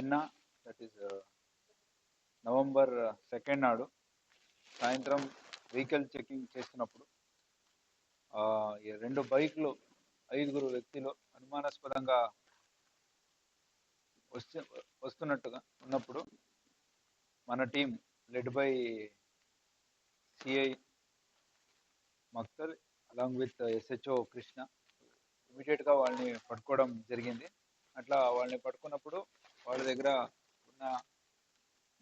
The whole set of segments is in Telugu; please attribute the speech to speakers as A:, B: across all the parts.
A: నిన్న that is uh, November uh, second నాడు సాయంత్రం వెహికల్ చెకింగ్ చేస్తున్నప్పుడు ఈ రెండు బైక్లు ఐదుగురు వ్యక్తులు అనుమానాస్పదంగా వస్తు వస్తున్నట్టుగా ఉన్నప్పుడు మన team led by CI Maktal along with SHO Krishna ఇమీడియట్గా వాళ్ళని పట్టుకోవడం జరిగింది. అట్లా వాళ్ళని పట్టుకున్నప్పుడు వాళ్ళ దగ్గర ఉన్న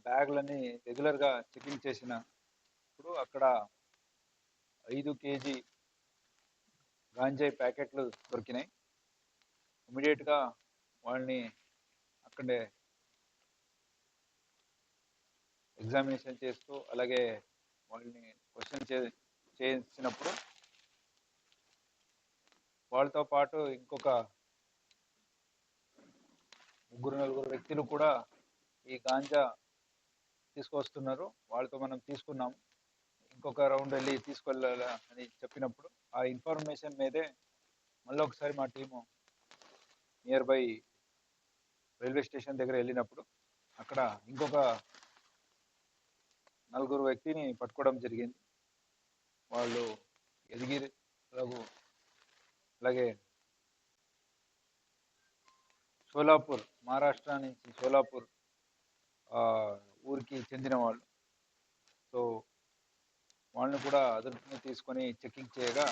A: బ్యాగులని రెగ్యులర్గా చెకింగ్ చేసినప్పుడు అక్కడ ఐదు కేజీ గాంజాయి ప్యాకెట్లు దొరికినాయి. ఇమీడియట్గా వాళ్ళని అక్కడే ఎగ్జామినేషన్ చేస్తూ అలాగే వాళ్ళని క్వశ్చన్ చే చేసినప్పుడు వాళ్ళతో పాటు ఇంకొక ముగ్గురు నలుగురు వ్యక్తులు కూడా ఈ గాంజా తీసుకొస్తున్నారు వాళ్ళతో మనం తీసుకున్నాం. ఇంకొక రౌండ్ వెళ్ళి తీసుకెళ్ళాల అని చెప్పినప్పుడు ఆ ఇన్ఫర్మేషన్ మీదే మళ్ళీ ఒకసారి మా team near by railway station దగ్గర వెళ్ళినప్పుడు అక్కడ ఇంకొక నలుగురు వ్యక్తిని పట్టుకోవడం జరిగింది. వాళ్ళు ఎదిగిరి అలాగే సోలాపూర్ మహారాష్ట్ర నుంచి సోలాపూర్ ఊరికి చెందిన వాళ్ళు సో వాళ్ళని కూడా అదుపుని తీసుకొని చెకింగ్ చేయగా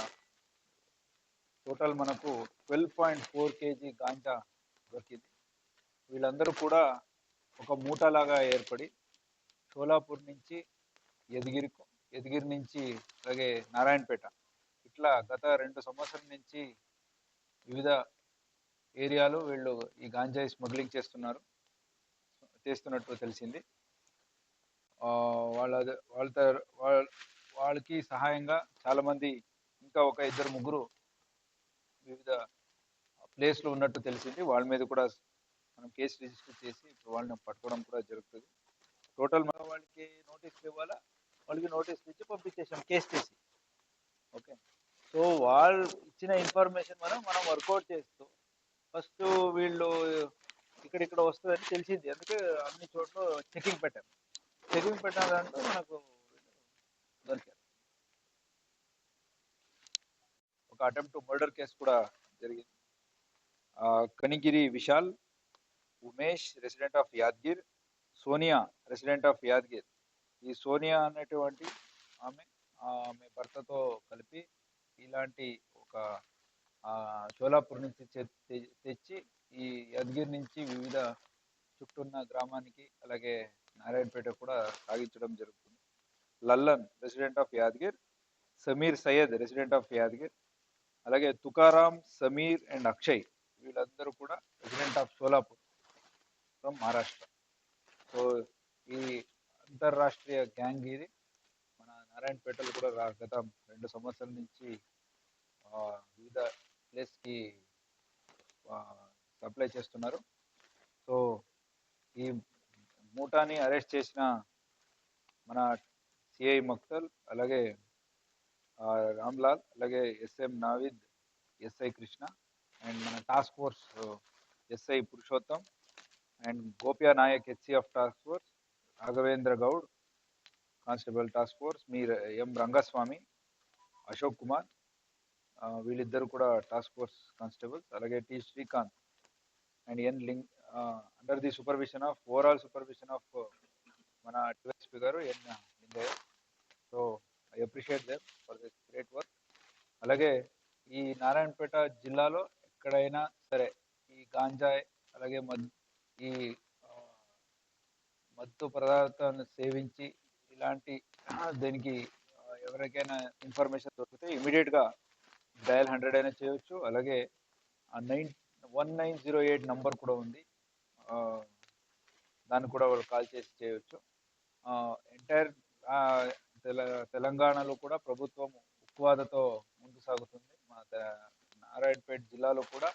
A: టోటల్ మనకు twelve point four KG ganja దొరికింది. వీళ్ళందరూ కూడా ఒక మూటలాగా ఏర్పడి షోలాపూర్ నుంచి ఎదిగిరి ఎదిగిరి నుంచి అలాగే నారాయణపేట ఇట్లా గత రెండు సంవత్సరం నుంచి వివిధ ఏరియాలో వీళ్ళు ఈ గాంజాయి స్మగ్లింగ్ చేస్తున్నారు. చేస్తున్నట్టు తెలిసింది. వాళ్ళ వాళ్ళతో వాళ్ళ వాళ్ళకి సహాయంగా చాలామంది ఇంకా ఒక ఇద్దరు ముగ్గురు వివిధ ప్లేస్లో ఉన్నట్టు తెలిసింది. వాళ్ళ మీద కూడా మనం కేసు రిజిస్టర్ చేసి ఇప్పుడు వాళ్ళని పట్టుకోవడం కూడా జరుగుతుంది. టోటల్ మన వాళ్ళకి నోటీస్ ఇవ్వాలా? వాళ్ళకి నోటీస్ ఇచ్చి పంపించేసాం కేసు చేసి ఓకే. సో వాళ్ళు ఇచ్చిన ఇన్ఫర్మేషన్ మనం మనం వర్కౌట్ చేస్తూ ఫస్ట్ వీళ్ళు ఇక్కడిక్కడ వస్తుందని తెలిసింది. అందుకే అన్ని చోట్ల చెకింగ్ పెట్టాం. చెకింగ్ పెట్టాలంటే మనకు దొరికారు. ఒక అటెంప్ట్ మర్డర్ కేసు కూడా జరిగింది. Kanigiri Vishal Umesh resident of Yadgir Sonia resident of Yadgir. ఈ సోనియా అనేటువంటి ఆమె ఆమె భర్తతో కలిపి ఇలాంటి ఒక షోలాపూర్ నుంచి దగ్గర నుంచి వివిధ చుట్టూన్న గ్రామానికి అలాగే నారాయణపేట కూడా సాగించడం జరుగుతుంది. Lallan resident of Yadgir Sameer Syed resident of Yadgir అలాగే తుకారాం సమీర్ అండ్ అక్షయ్ వీళ్ళందరూ కూడా resident of Solapur from Maharashtra so ఈ అంతర్రాష్ట్రీయ గ్యాంగ్ ఇది. మన నారాయణపేటలో కూడా రా- గత రెండు సంవత్సరాల నుంచి వివిధ ప్లేస్కి సప్లై చేస్తున్నారు. సో ఈ మూటాని అరెస్ట్ చేసిన మన సిఐ మక్తల్ అలాగే రామ్లాల్ అలాగే SM Navid SI Krishna and మన task force SI Purushottam and Gopya Naik HCF task force Raghavendra Goud constable task force me M Rangaswamy Ashok Kumar వీళ్ళిద్దరు కూడా టాస్క్ ఫోర్స్ కానిస్టేబుల్స్ అలాగే T Srikanth. And N link under the supervision of overall supervision of మన డిఎస్పీ గారు N Lingaiah so I appreciate them for this great work అలాగే ఈ నారాయణపేట జిల్లాలో ఎక్కడైనా సరే ఈ గాంజాయ్ అలాగే మద్ ఈ మత్తు పదార్థాలను సేవించి ఇలాంటి దీనికి ఎవరికైనా ఇన్ఫర్మేషన్ దొరికితే ఇమీడియట్గా డయల్ హండ్రెడ్ అయినా చేయొచ్చు. అలాగే nine one nine zero eight number కూడా ఉంది. దాన్ని కూడా వాళ్ళు కాల్ చేసి చేయవచ్చు ఎంటైర్ తెల తెలంగాణలో కూడా ప్రభుత్వం ఉక్కువాదతో ముందు సాగుతుంది. మా నారాయణపేట జిల్లాలో కూడా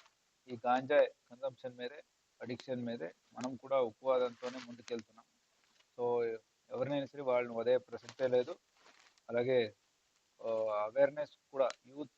A: ఈ గాంజా కన్సంప్షన్ మీదే అడిక్షన్ మీదే మనం కూడా ఉక్కువాదంతోనే ముందుకెళ్తున్నాం. సో ఎవరినైనా సరే వాళ్ళని వదే ప్రసక్తే లేదు. అలాగే అవేర్నెస్ కూడా యూత్